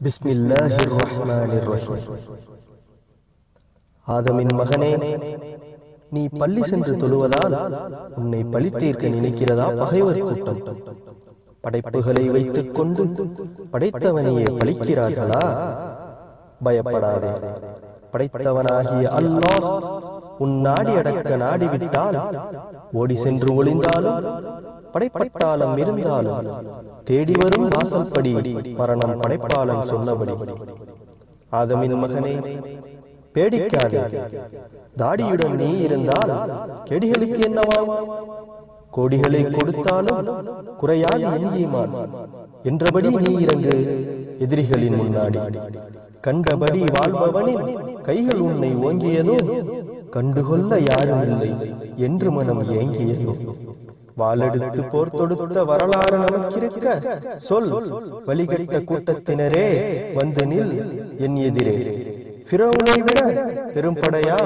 بسم الله الرحمن الرحيم ஆதமின் மகனே நீ பள்ளி சென்று தொழுவதால் உன்னை பழித்தீர்க்க நினைக்கிறதா பகைவர் கூட்டம்? படைப்புகளை வைத்துக் கொண்டு படைத்தவனையே பழிக்கிறார்களா? பயப்படாதே. படைத்தவனாகிய அல்லாஹ் உன் நாடி அடக்க நாடிவிட்டால் ஓடி சென்று ஒளிந்தாலும் படைப்பட்டாலும் இருந்தாலும் தேடி வரும் வாசல்படி மரணம் படைப்பாளன் சொன்னபடி. ஆதமின் மகனே பேடிக்காதே. தாடியுடன் நீ இருந்தால் கெடிகளுக்கு என்னவா கோடிகளை கொடுத்தாலும் குறையாது எங்கேமான் என்றபடி நீ இறங்கு எதிரிகளின் முன்னாடி. கண்டபடி வாழ்பவனின் கைகள் உன்னை ஓங்கியதோ கண்டுகொள்ள யாரும் இல்லை என்று மனம் ஏங்கியதோ. வாளெடுத்து போர் தொடுத்த வரலாறு நமக்கிருக்க. சொல் வழிகட்ட கூட்டத்தினரே வந்து நில் என் எதிரே. பிறவுனை விட பெரும்படையா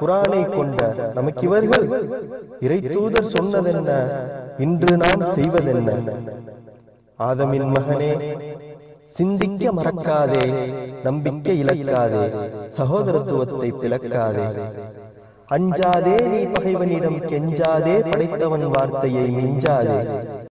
குரானை கொண்ட நமக்கிவர்கள். இறை தூதர் சொன்னதென்ன? இன்று நாம் செய்வதென்ன? ஆதமின் மகனே சிந்திக்க மறக்காதே நம்பிக்கை இழக்காதே சகோதரத்துவத்தை பிளக்காதே. அஞ்சாதே நீ பகைவனிடம் கெஞ்சாதே படைத்தவன் வார்த்தையை மிஞ்சாதே.